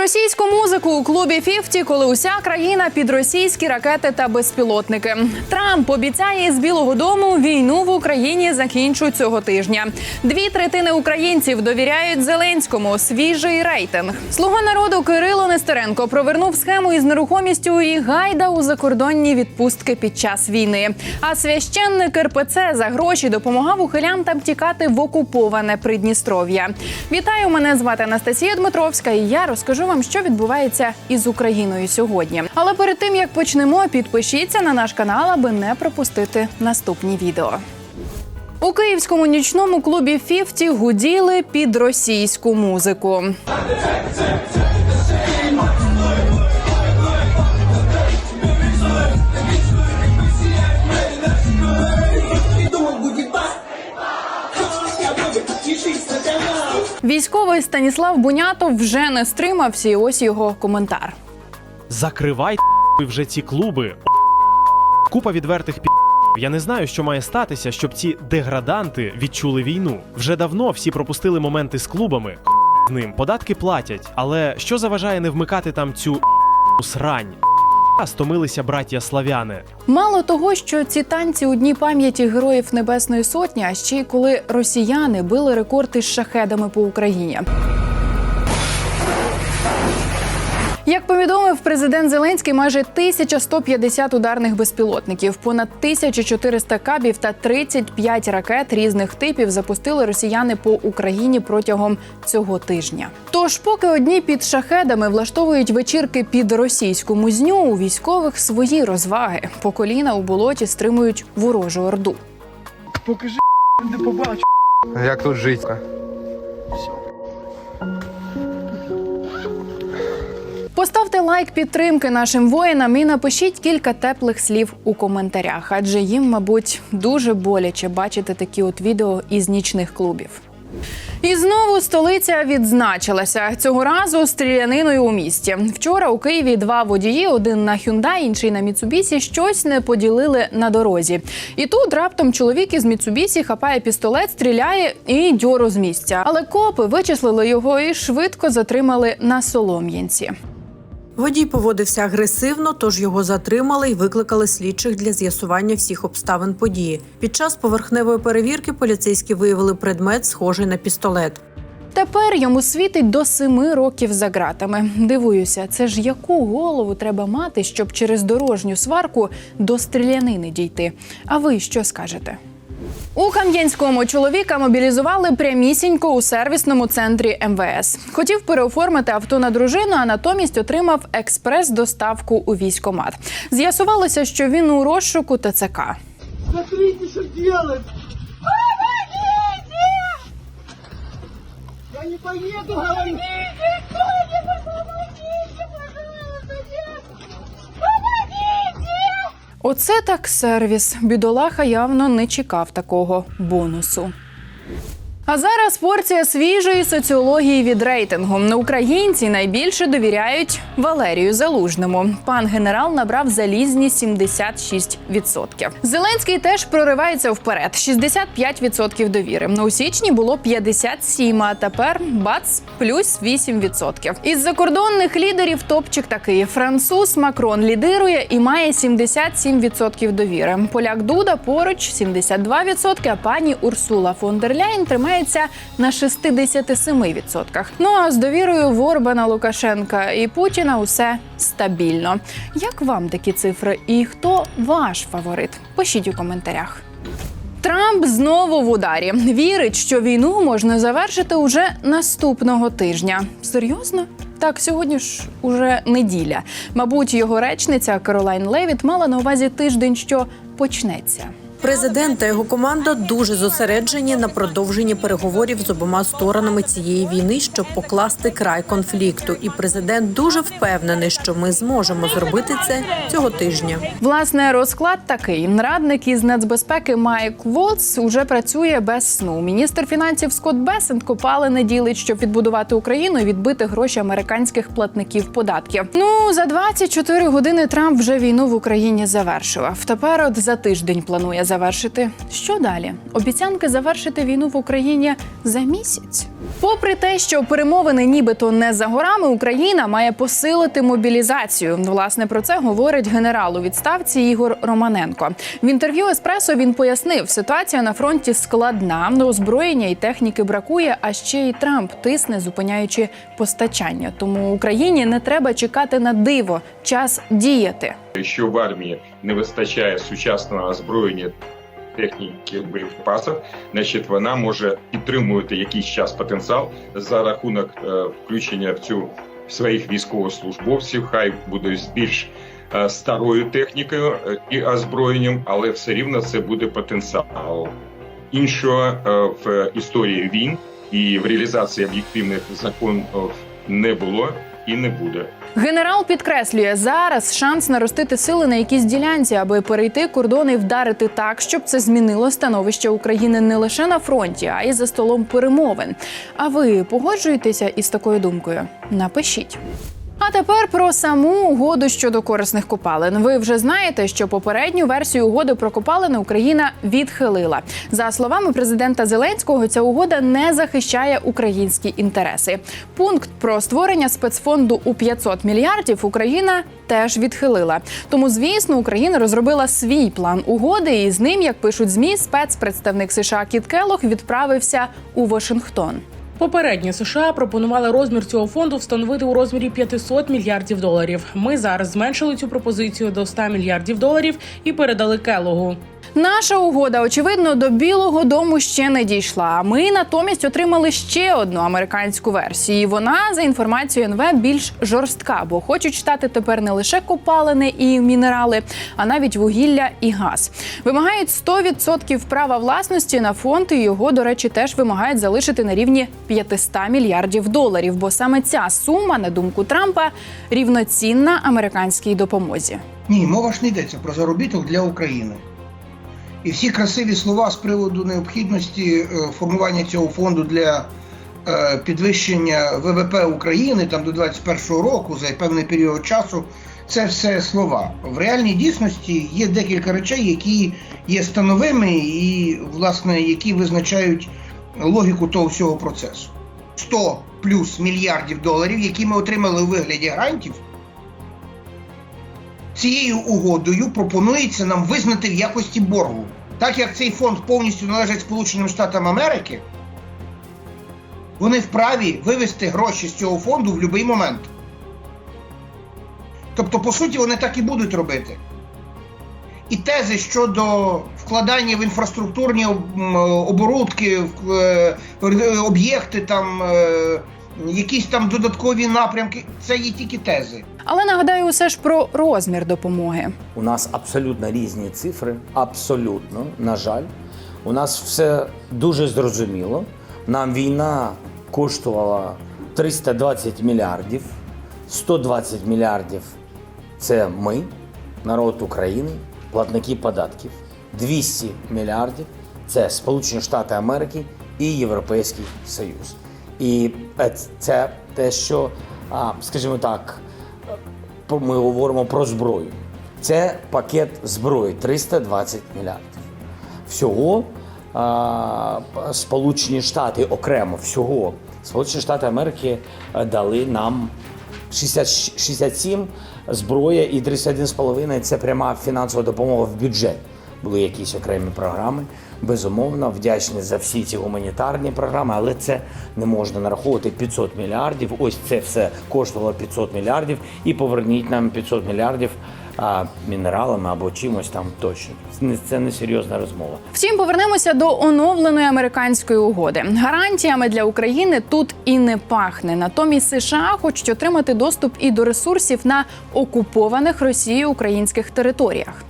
російську музику у клубі «Фіфті», коли уся країна під російські ракети та безпілотники. Трамп обіцяє з Білого Дому війну в Україні закінчу цього тижня. Дві третини українців довіряють Зеленському. Свіжий рейтинг. Слуга народу Кирило Нестеренко провернув схему із нерухомістю і гайда у закордонні відпустки під час війни. А священник РПЦ за гроші допомагав ухилянтам тікати в окуповане Придністров'я. Вітаю, мене звати Анастасія Дмитровська, і я розкажу вам, що відбувається із Україною сьогодні. Але перед тим як почнемо, підпишіться на наш канал, аби не пропустити наступні відео. У київському нічному клубі «Фіфті» гуділи під російську музику. Думал, Військовий Станіслав Бунятов вже не стримався, і ось його коментар. Закривай вже ці клуби. Купа відвертих пі. Я не знаю, що має статися, щоб ці деграданти відчули війну. Вже давно всі пропустили моменти з клубами. З ним податки платять, але що заважає не вмикати там цю срань? Стомилися браття славяни. Мало того, що ці танці у дні пам'яті героїв Небесної Сотні, а ще й коли росіяни били рекорди з шахедами по Україні. Як повідомив президент Зеленський, майже 1150 ударних безпілотників, понад 1400 кабів та 35 ракет різних типів запустили росіяни по Україні протягом цього тижня. Тож, поки одні під шахедами влаштовують вечірки під російську музню, у військових свої розваги по коліна у болоті стримують ворожу орду. Покажи, де побачу. Як тут жити? Поставте лайк підтримки нашим воїнам і напишіть кілька теплих слів у коментарях, адже їм, мабуть, дуже боляче бачити такі от відео із нічних клубів. І знову столиця відзначилася цього разу стріляниною у місті. Вчора у Києві два водії, один на Hyundai, інший на Міцубісі, щось не поділили на дорозі. І тут раптом чоловік із Міцубісі хапає пістолет, стріляє і дьору з місця. Але копи вичислили його і швидко затримали на Солом'янці. Водій поводився агресивно, тож його затримали і викликали слідчих для з'ясування всіх обставин події. Під час поверхневої перевірки поліцейські виявили предмет, схожий на пістолет. Тепер йому світить до семи років за ґратами. Дивуюся, це ж яку голову треба мати, щоб через дорожню сварку до стрілянини дійти. А ви що скажете? У Кам'янському чоловіка мобілізували прямісінько у сервісному центрі МВС. Хотів переоформити авто на дружину, а натомість отримав експрес-доставку у військомат. З'ясувалося, що він у розшуку ТЦК. Смотрите, что делает. Я не поеду, говорю. Оце так сервіс. Бідолаха явно не чекав такого бонусу. А зараз порція свіжої соціології від рейтингу. Українці найбільше довіряють Валерію Залужному. Пан генерал набрав залізні 76%. Зеленський теж проривається вперед. 65% довіри. У січні було 57%, а тепер бац плюс 8%. Із закордонних лідерів топчик такий: француз Макрон лідирує і має 77% довіри. Поляк Дуда поруч 72%, а пані Урсула фон дер Ляйн тримається на 67%. Ну а з довірою в Орбана Лукашенка і Путіна усе стабільно. Як вам такі цифри? І хто ваш фаворит? Пишіть у коментарях. Трамп знову в ударі. Вірить, що війну можна завершити уже наступного тижня. Серйозно? Так, сьогодні ж уже неділя. Мабуть, його речниця Каролайн Левіт мала на увазі тиждень, що почнеться. Президент та його команда дуже зосереджені на продовженні переговорів з обома сторонами цієї війни, щоб покласти край конфлікту. І президент дуже впевнений, що ми зможемо зробити це цього тижня. Власне, розклад такий: радник із нацбезпеки Майк Волц уже працює без сну. Міністр фінансів Скотт Бесент копали не ділить, щоб відбудувати Україну і відбити гроші американських платників податків. Ну за 24 години Трамп вже війну в Україні завершував. Тепер от за тиждень планує завершити. Що далі? Обіцянки завершити війну в Україні за місяць. Попри те, що перемовини нібито не за горами, Україна має посилити мобілізацію. Власне про це говорить генерал у відставці Ігор Романенко. В інтерв'ю Еспресо він пояснив, ситуація на фронті складна, озброєння і техніки бракує. А ще й Трамп тисне, зупиняючи постачання. Тому Україні не треба чекати на диво. Час діяти. Якщо в армії не вистачає сучасного озброєння техніки боєприпасів, значить вона може підтримувати якийсь час потенціал за рахунок е, включення в цю своїх військовослужбовців. Хай буде з більш е, старою технікою е, і озброєнням, але все рівно це буде потенціал. Іншого е, в історії війн і в реалізації об'єктивних законів не було і не буде. Генерал підкреслює зараз шанс наростити сили на якійсь ділянці, аби перейти кордони і вдарити так, щоб це змінило становище України не лише на фронті, а й за столом перемовин. А ви погоджуєтеся із такою думкою? Напишіть. А тепер про саму угоду щодо корисних копалин. Ви вже знаєте, що попередню версію угоди про копалини Україна відхилила. За словами президента Зеленського, ця угода не захищає українські інтереси. Пункт про створення спецфонду у 500 мільярдів Україна теж відхилила. Тому, звісно, Україна розробила свій план угоди, і з ним, як пишуть змі, спецпредставник США Кіт Келлог відправився у Вашингтон. Попередньо США пропонували розмір цього фонду встановити у розмірі 500 мільярдів доларів. Ми зараз зменшили цю пропозицію до 100 мільярдів доларів і передали Келогу. Наша угода, очевидно, до Білого Дому ще не дійшла. А Ми натомість отримали ще одну американську версію. Вона за інформацією НВ більш жорстка, бо хочуть читати тепер не лише копалини і мінерали, а навіть вугілля і газ. Вимагають 100% права власності на фонд. І його, до речі, теж вимагають залишити на рівні 500 мільярдів доларів. Бо саме ця сума, на думку Трампа, рівноцінна американській допомозі. Ні, мова ж не йдеться про заробіток для України. І всі красиві слова з приводу необхідності е, формування цього фонду для е, підвищення ВВП України там до 2021 року за певний період часу. Це все слова. В реальній дійсності є декілька речей, які є становими і, власне, які визначають логіку того всього процесу. 100 плюс мільярдів доларів, які ми отримали у вигляді грантів, цією угодою пропонується нам визнати в якості боргу. Так як цей фонд повністю належить Сполученим Штатам Америки, вони вправі вивести гроші з цього фонду в будь-який момент. Тобто, по суті, вони так і будуть робити. І тези щодо вкладання в інфраструктурні оборудки, в е, об'єкти, там, е, якісь там додаткові напрямки, це є тільки тези. Але нагадаю усе ж про розмір допомоги. У нас абсолютно різні цифри. Абсолютно, на жаль. У нас все дуже зрозуміло. Нам війна коштувала 320 мільярдів, 120 мільярдів це ми, народ України, платники податків. 200 мільярдів це Сполучені Штати Америки і Європейський Союз. І е, це те, що, скажімо так, ми говоримо про зброю. Це пакет зброї 320 мільярдів. Всього Сполучені Штати окремо всього Сполучені Штати Америки е, дали нам 60, 67 зброя і 31,5 – це пряма фінансова допомога в бюджет. Були якісь окремі програми. Безумовно, вдячні за всі ці гуманітарні програми, але це не можна нараховувати 500 мільярдів. Ось це все коштувало 500 мільярдів, і поверніть нам 500 мільярдів а, мінералами або чимось там тощо. Це не серйозна розмова. Втім, повернемося до оновленої американської угоди. Гарантіями для України тут і не пахне. Натомість США хочуть отримати доступ і до ресурсів на окупованих Росією українських територіях.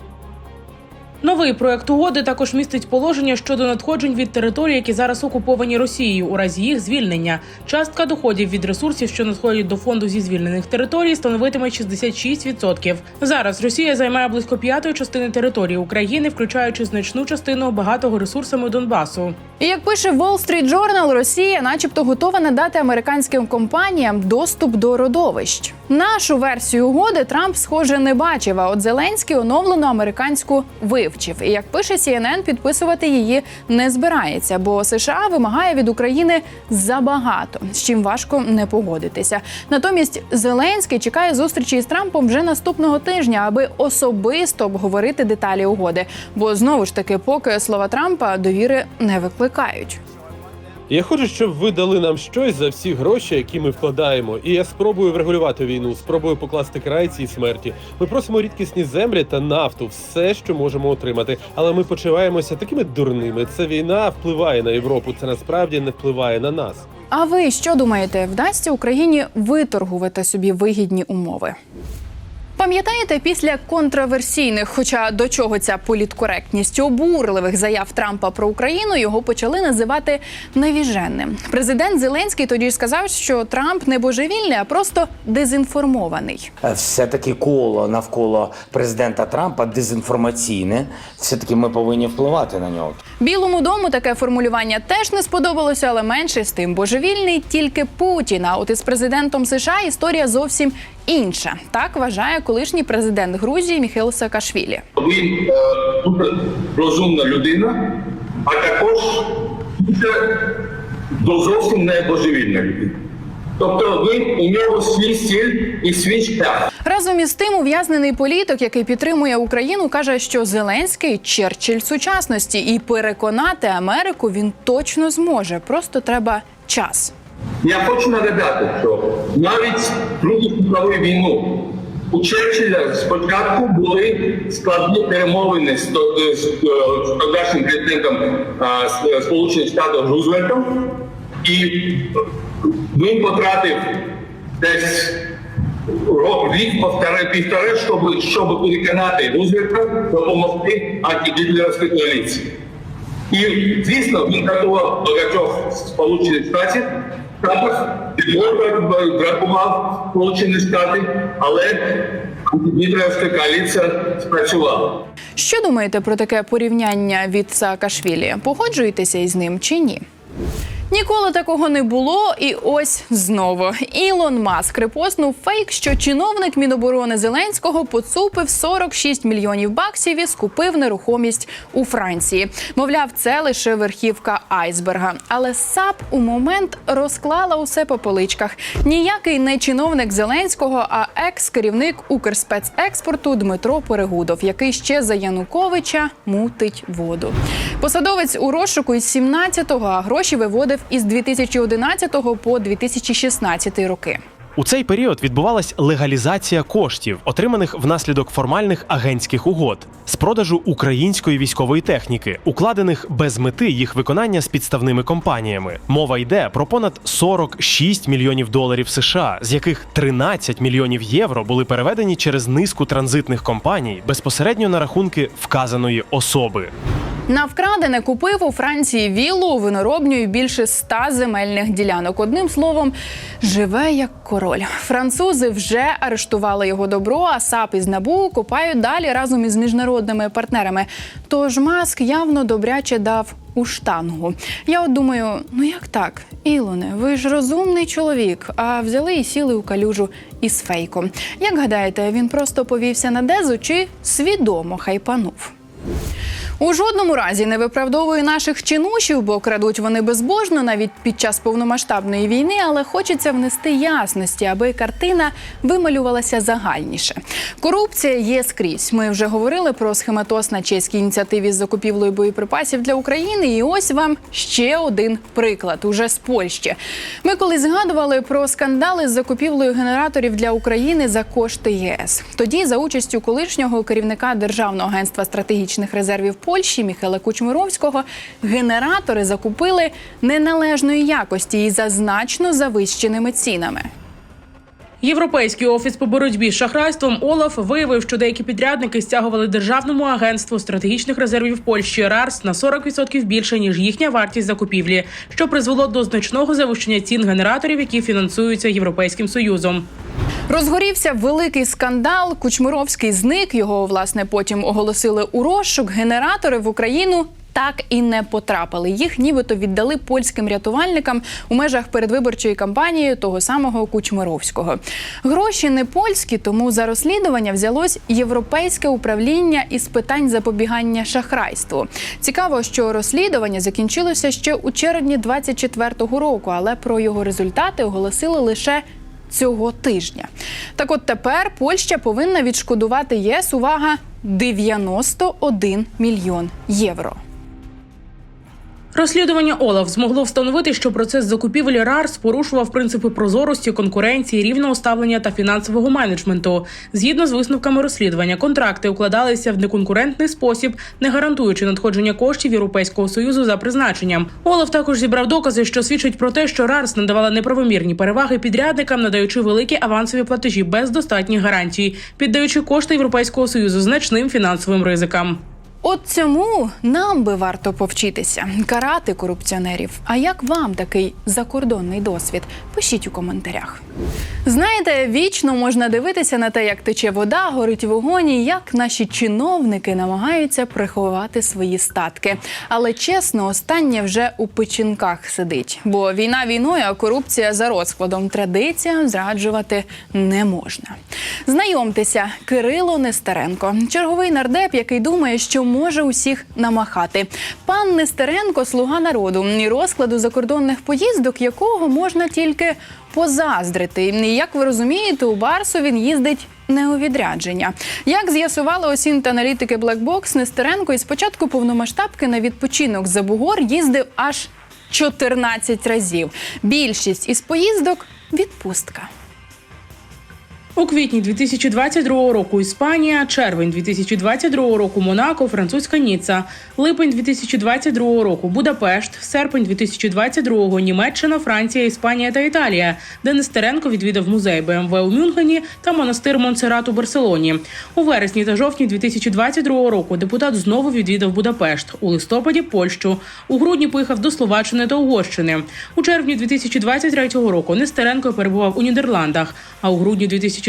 Новий проект угоди також містить положення щодо надходжень від територій, які зараз окуповані Росією, у разі їх звільнення. Частка доходів від ресурсів, що надходять до фонду зі звільнених територій, становитиме 66%. Зараз Росія займає близько п'ятої частини території України, включаючи значну частину багатого ресурсами Донбасу. І як пише Wall Street Journal, Росія, начебто, готова надати американським компаніям доступ до родовищ. Нашу версію угоди Трамп, схоже, не бачив. А от Зеленський оновлену американську вивчив. І як пише CNN, підписувати її не збирається, бо США вимагає від України забагато, з чим важко не погодитися. Натомість Зеленський чекає зустрічі із Трампом вже наступного тижня, аби особисто обговорити деталі угоди. Бо знову ж таки, поки слова Трампа довіри не викликають. Я хочу, щоб ви дали нам щось за всі гроші, які ми вкладаємо. І я спробую врегулювати війну, спробую покласти край цій смерті. Ми просимо рідкісні землі та нафту, все, що можемо отримати. Але ми почуваємося такими дурними. Ця війна впливає на Європу. Це насправді не впливає на нас. А ви що думаєте, вдасться Україні виторгувати собі вигідні умови? Пам'ятаєте, після контроверсійних, хоча до чого ця політкоректність обурливих заяв Трампа про Україну його почали називати навіженним. Президент Зеленський тоді сказав, що Трамп не божевільний, а просто дезінформований. Е, Все-таки коло навколо президента Трампа дезінформаційне. Все-таки ми повинні впливати на нього. Білому дому таке формулювання теж не сподобалося, але менше з тим божевільний тільки Путін. А от із президентом США історія зовсім інша. Так вважає колишній президент Грузії Міхайл Саакашвілі. Він е, дуже розумна людина, а також дуже до зовсім не божевільна людина. Тобто він у нього свій стиль і свій шлях. Разом із тим, ув'язнений політик, який підтримує Україну, каже, що Зеленський Черчилль сучасності, і переконати Америку він точно зможе. Просто треба час. Я хочу нагадати, що навіть Другу світову війну у Черчилля спочатку були складні перемовини з, то- з, е, тодішнім президентом а, Сполучених Штатів Рузвельтом, і він потратив десь рік півтори, щоб, щоб переконати Рузвельта допомогти антигітлерівській коаліції. І, звісно, він готував багатьох Сполучених Штатів, Підгорб бракував Сполучені Штати, але антигітлерівська коаліція спрацювала. Що думаєте про таке порівняння від Саакашвілі? Погоджуєтеся із ним чи ні? Ніколи такого не було, і ось знову Ілон Маск репостнув фейк, що чиновник Міноборони Зеленського поцупив 46 мільйонів баксів і скупив нерухомість у Франції. Мовляв, це лише верхівка айсберга. Але САП у момент розклала усе по поличках. Ніякий не чиновник Зеленського, а екс-керівник Укрспецекспорту Дмитро Перегудов, який ще за Януковича мутить воду. Посадовець у розшуку із 17-го, а гроші виводив із 2011 по 2016 роки. У цей період відбувалась легалізація коштів, отриманих внаслідок формальних агентських угод з продажу української військової техніки, укладених без мети їх виконання з підставними компаніями. Мова йде про понад 46 мільйонів доларів США, з яких 13 мільйонів євро були переведені через низку транзитних компаній безпосередньо на рахунки вказаної особи. На вкрадене купив у Франції віллу виноробню і більше ста земельних ділянок. Одним словом, живе як король. Французи вже арештували його добро, а САП із НАБУ копають далі разом із міжнародними партнерами. Тож маск явно добряче дав у штангу. Я от думаю, ну як так, Ілоне, ви ж розумний чоловік, а взяли і сіли у калюжу із фейком. Як гадаєте, він просто повівся на дезу чи свідомо хайпанув? У жодному разі не виправдовую наших чинушів, бо крадуть вони безбожно навіть під час повномасштабної війни, але хочеться внести ясності, аби картина вималювалася загальніше. Корупція є скрізь. Ми вже говорили про схематоз на чеській ініціативі з закупівлею боєприпасів для України. І ось вам ще один приклад уже з Польщі. Ми колись згадували про скандали з закупівлею генераторів для України за кошти ЄС. Тоді за участю колишнього керівника Державного агентства стратегічних резервів Польщі Міхела Кучмировського генератори закупили неналежної якості і за значно завищеними цінами. Європейський офіс по боротьбі з шахрайством ОЛАФ виявив, що деякі підрядники стягували державному агентству стратегічних резервів Польщі РАРС на 40% більше ніж їхня вартість закупівлі, що призвело до значного завищення цін генераторів, які фінансуються європейським союзом. Розгорівся великий скандал. Кучмировський зник. Його власне потім оголосили у розшук. Генератори в Україну так і не потрапили. Їх нібито віддали польським рятувальникам у межах передвиборчої кампанії того самого Кучмировського. Гроші не польські, тому за розслідування взялось європейське управління із питань запобігання шахрайству. Цікаво, що розслідування закінчилося ще у червні 24-го року, але про його результати оголосили лише. Цього тижня так, от тепер Польща повинна відшкодувати ЄС увага 91 мільйон євро. Розслідування ОЛАФ змогло встановити, що процес закупівель РАРС порушував принципи прозорості, конкуренції, рівного ставлення та фінансового менеджменту. Згідно з висновками розслідування, контракти укладалися в неконкурентний спосіб, не гарантуючи надходження коштів Європейського союзу за призначенням. ОЛАФ також зібрав докази, що свідчать про те, що РАРС надавала неправомірні переваги підрядникам, надаючи великі авансові платежі без достатніх гарантій, піддаючи кошти Європейського союзу значним фінансовим ризикам. От цьому нам би варто повчитися карати корупціонерів. А як вам такий закордонний досвід? Пишіть у коментарях. Знаєте, вічно можна дивитися на те, як тече вода, горить вогонь, і як наші чиновники намагаються приховати свої статки. Але чесно, останнє вже у печінках сидить. Бо війна війною, а корупція за розкладом традиціям зраджувати не можна. Знайомтеся, Кирило Нестеренко, черговий нардеп, який думає, що може усіх намахати. Пан Нестеренко слуга народу і розкладу закордонних поїздок, якого можна тільки позаздрити. Як ви розумієте, у Барсу він їздить. Не у відрядження, як з'ясували осінь та аналітики Blackbox, Нестеренко із початку повномасштабки на відпочинок за Бугор їздив аж 14 разів. Більшість із поїздок відпустка. У квітні 2022 року Іспанія, червень 2022 року Монако, французька Ніцца, липень 2022 року Будапешт, серпень 2022 Німеччина, Франція, Іспанія та Італія, де Нестеренко відвідав музей БМВ у Мюнхені та монастир Монсеррат у Барселоні. У вересні та жовтні 2022 року депутат знову відвідав Будапешт. У листопаді Польщу. У грудні поїхав до Словаччини та Угорщини. У червні 2023 року Нестеренко перебував у Нідерландах, а у грудні 2023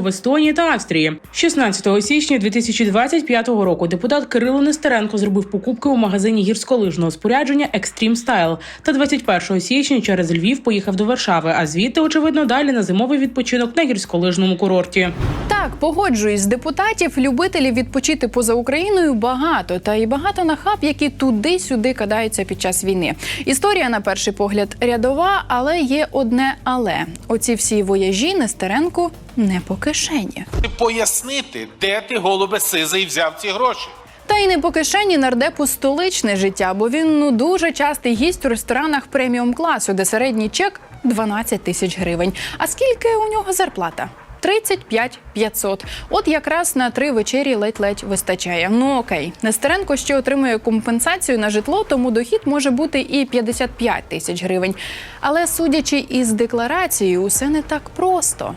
в Естонії та Австрії. 16 січня 2025 року депутат Кирило Нестеренко зробив покупки у магазині гірськолижного спорядження Extreme Style та 21 січня через Львів поїхав до Варшави, а звідти, очевидно, далі на зимовий відпочинок на гірськолижному курорті. Так, погоджуюсь, депутатів, любителів відпочити поза Україною багато, та й багато нахаб, які туди-сюди кадаються під час війни. Історія, на перший погляд, рядова, але є одне але. Оці всі вояжі Не по кишені. пояснити, де ти, голубе сизий, взяв ці гроші. Та й не по кишені нардепу столичне життя, бо він ну дуже частий гість у ресторанах преміум класу, де середній чек 12 тисяч гривень. А скільки у нього зарплата? 35 500. От якраз на три вечері ледь-ледь вистачає. Ну окей, Нестеренко ще отримує компенсацію на житло, тому дохід може бути і 55 тисяч гривень. Але судячи із декларацією, усе не так просто.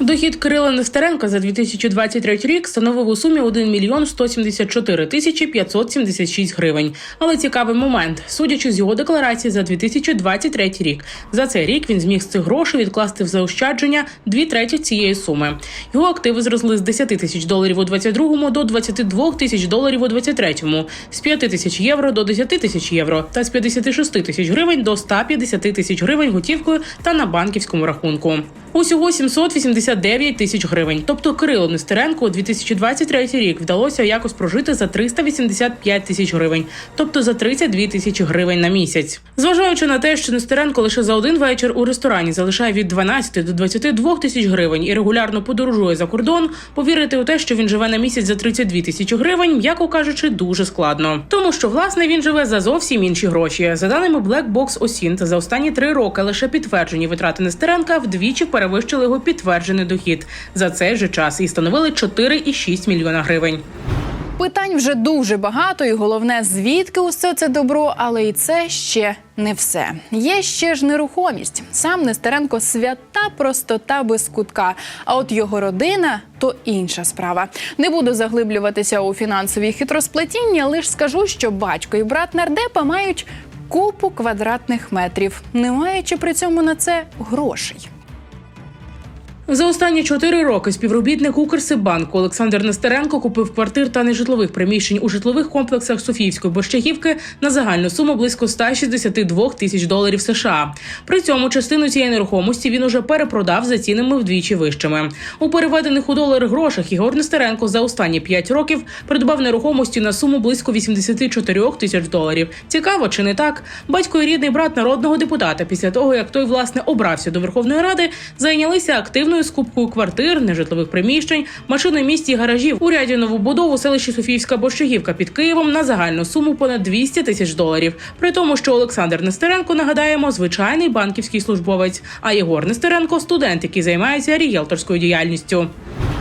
Дохід Кирила Нестеренка за 2023 рік становив у сумі 1 мільйон 174 тисячі 576 гривень. Але цікавий момент, судячи з його декларації за 2023 рік, за цей рік він зміг з цих грошей відкласти в заощадження дві треті цієї суми. Його активи зросли з 10 тисяч доларів у 22-му до 22 тисяч доларів у 23-му, з 5 тисяч євро до 10 тисяч євро та з 56 тисяч гривень до 150 тисяч гривень готівкою та на банківському рахунку. Усього 789 тисяч гривень. Тобто Кирилу Нестеренку у 2023 рік вдалося якось прожити за 385 тисяч гривень, тобто за 32 тисячі гривень на місяць. Зважаючи на те, що Нестеренко лише за один вечір у ресторані залишає від 12 до 22 тисяч гривень і регулярно подорожує за кордон, повірити у те, що він живе на місяць за 32 тисячі гривень, м'яко кажучи, дуже складно. Тому що власне він живе за зовсім інші гроші. За даними Black Box Осінт, за останні три роки лише підтверджені витрати Нестеренка вдвічі перевищили його підтверджений дохід за цей же час і становили 4,6 мільйона гривень. Питань вже дуже багато, і головне, звідки усе це добро, але і це ще не все. Є ще ж нерухомість. Сам Нестеренко свята простота без кутка. А от його родина то інша справа. Не буду заглиблюватися у фінансові хитросплетіння, лише скажу, що батько і брат нардепа мають купу квадратних метрів, не маючи при цьому на це грошей. За останні чотири роки співробітник Укрсибанку Олександр Нестеренко купив квартир та нежитлових приміщень у житлових комплексах Софіївської Борщагівки на загальну суму близько 162 тисяч доларів США. При цьому частину цієї нерухомості він уже перепродав за цінами вдвічі вищими. У переведених у долари грошах Ігор Нестеренко за останні п'ять років придбав нерухомості на суму близько 84 тисяч доларів. Цікаво чи не так? Батько і рідний брат народного депутата після того, як той власне обрався до Верховної Ради, зайнялися активною скупкою квартир, нежитлових приміщень, машини місті гаражів у ряді новобудов у селищі Софіївська Борщагівка під Києвом на загальну суму понад 200 тисяч доларів. При тому, що Олександр Нестеренко нагадаємо звичайний банківський службовець, а Єгор Нестеренко студент, який займається рієлторською діяльністю.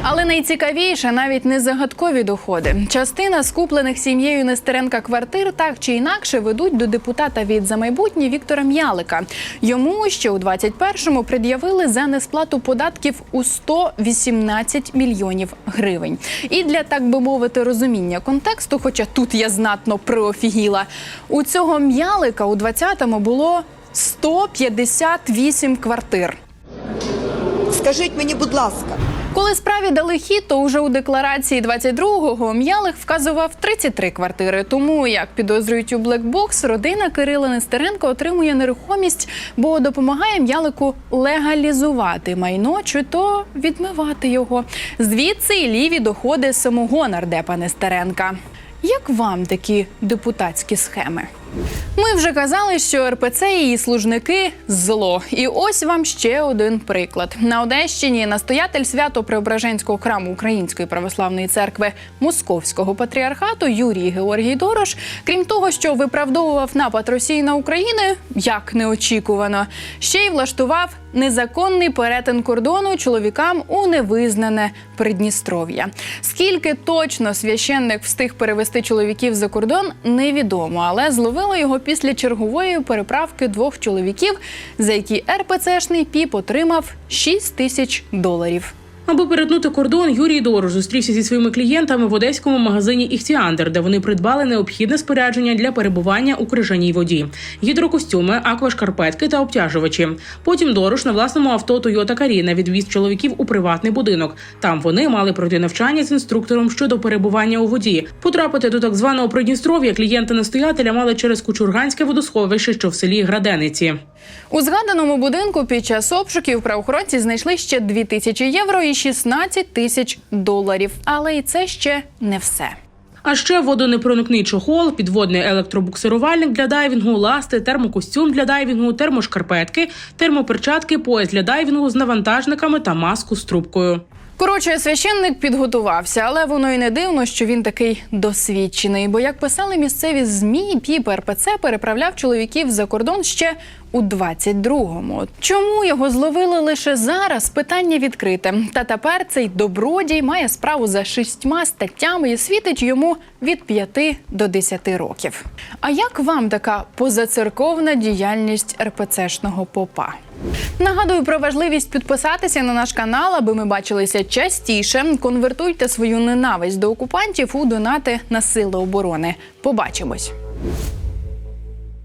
Але найцікавіше навіть не загадкові доходи. Частина скуплених сім'єю Нестеренка квартир так чи інакше ведуть до депутата від за майбутнє Віктора М'ялика. Йому ще у 21-му пред'явили за несплату податків у 118 мільйонів гривень. І для так би мовити розуміння контексту, хоча тут я знатно приофігіла, у цього м'ялика у 20-му було 158 квартир. Скажіть мені, будь ласка, Коли справі дали хід, то уже у декларації 22-го М'ялих вказував 33 квартири. Тому, як підозрюють у Блекбокс, родина Кирила Нестеренко отримує нерухомість, бо допомагає М'ялику легалізувати майно чи то відмивати його. Звідси і ліві доходи самого нардепа Нестеренка. Як вам такі депутатські схеми? Ми вже казали, що РПЦ і її служники зло. І ось вам ще один приклад. На Одещині настоятель свято-преображенського храму Української православної церкви Московського патріархату Юрій Георгій Дорош, крім того, що виправдовував напад Росії на Україну, як неочікувано, ще й влаштував незаконний перетин кордону чоловікам у невизнане Придністров'я. Скільки точно священник встиг перевести чоловіків за кордон, невідомо, але зловили його після чергової переправки двох чоловіків, за які РПЦшний піп отримав 6 тисяч доларів. Аби перетнути кордон, Юрій Дорош зустрівся зі своїми клієнтами в одеському магазині Іхтіандер, де вони придбали необхідне спорядження для перебування у крижаній воді: гідрокостюми, аквашкарпетки та обтяжувачі. Потім Дорош на власному авто Toyota Каріна відвіз чоловіків у приватний будинок. Там вони мали пройти навчання з інструктором щодо перебування у воді. Потрапити до так званого Придністров'я клієнти настоятеля мали через Кучурганське водосховище, що в селі Градениці. У згаданому будинку під час обшуків правоохоронці знайшли ще 2 тисячі євро і 16 тисяч доларів. Але і це ще не все. А ще водонепроникний чохол, підводний електробуксирувальник для дайвінгу, ласти, термокостюм для дайвінгу, термошкарпетки, термоперчатки, пояс для дайвінгу з навантажниками та маску з трубкою. Коротше, священник підготувався, але воно й не дивно, що він такий досвідчений. Бо як писали місцеві змі, піп РПЦ переправляв чоловіків за кордон ще у 22-му. Чому його зловили лише зараз? Питання відкрите. Та тепер цей добродій має справу за шістьма статтями і світить йому від 5 до 10 років. А як вам така позацерковна діяльність РПЦшного попа? Нагадую про важливість підписатися на наш канал, аби ми бачилися частіше. Конвертуйте свою ненависть до окупантів у донати на сили оборони. Побачимось.